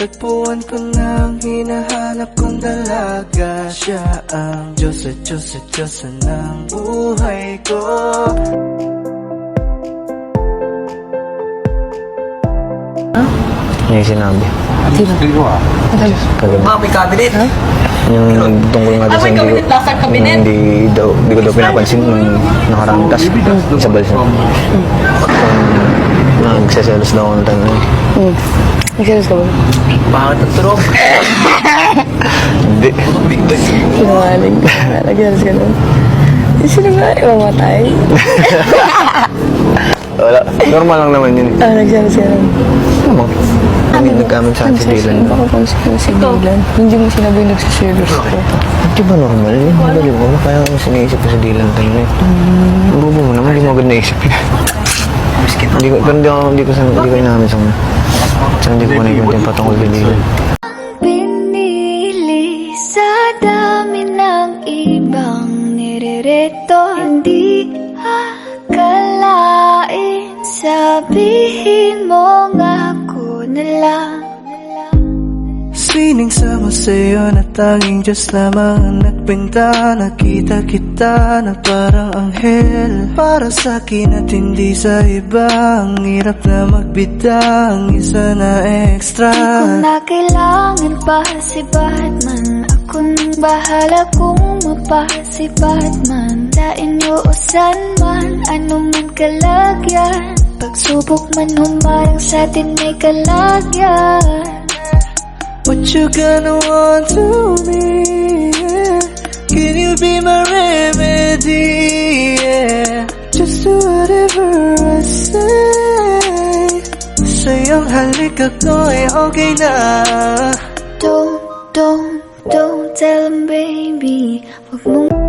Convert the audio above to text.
Natagpuan ko na ang hinahanap kong dalaga Siya ang Diyos at Diyos at Diyos ng buhay ko Yung sinabi. Sino? Kagabi. Ah, may cabinet. Yung tungkol nga Ah, sa may hindi, kabinet. hindi, daw, hindi ko daw pinapansin nung nakarang tas sa balsa. Kung nagseselos daw ako ng time na yun. Nagsilos ka ba? Bakit ang turog? Hindi. Sinungaling ka. Nagsilos ka nun. Sino ba? Mamatay? Wala. Normal lang naman yun. Ah, nagsilos ka nun. Ano? Hindi nagkamit sa atin bilan. Ako kung sino si Dylan. Hindi mo sinabi nagsiselos ko. Di ba normal yun? Madali mo. Kaya ako siniisip ko sa time na yun. Ang bobo mo naman, di mo agad naisip yun. Hindi ko, pero hindi ko, hindi ko, hindi ko inamin sa mga. Sa hindi ko kunikwento yung patungkol kay dilan. Pinili sa dami ng ibang nirereto Hindi akalain Sabihin mo nga ako na lang Sining sama sa'yo na tanging Diyos lamang ang nagpinta Nakita kita na parang anghel. Para sa akin at hindi sa iba Ang hirap na magbida Ang isa na extra. Kung na kailangan pa si Batman. Ako nang bahala kung mapa si Batman. Sa inuusan man, ano man kalagyan. Pagsubok man humarang sa atin may kalagyan what you gonna want to me? Yeah. Can you be my remedy? Yeah. Just do whatever I say. Say ang halika ko'y okay na. Don't, don't, don't tell him, baby. Wag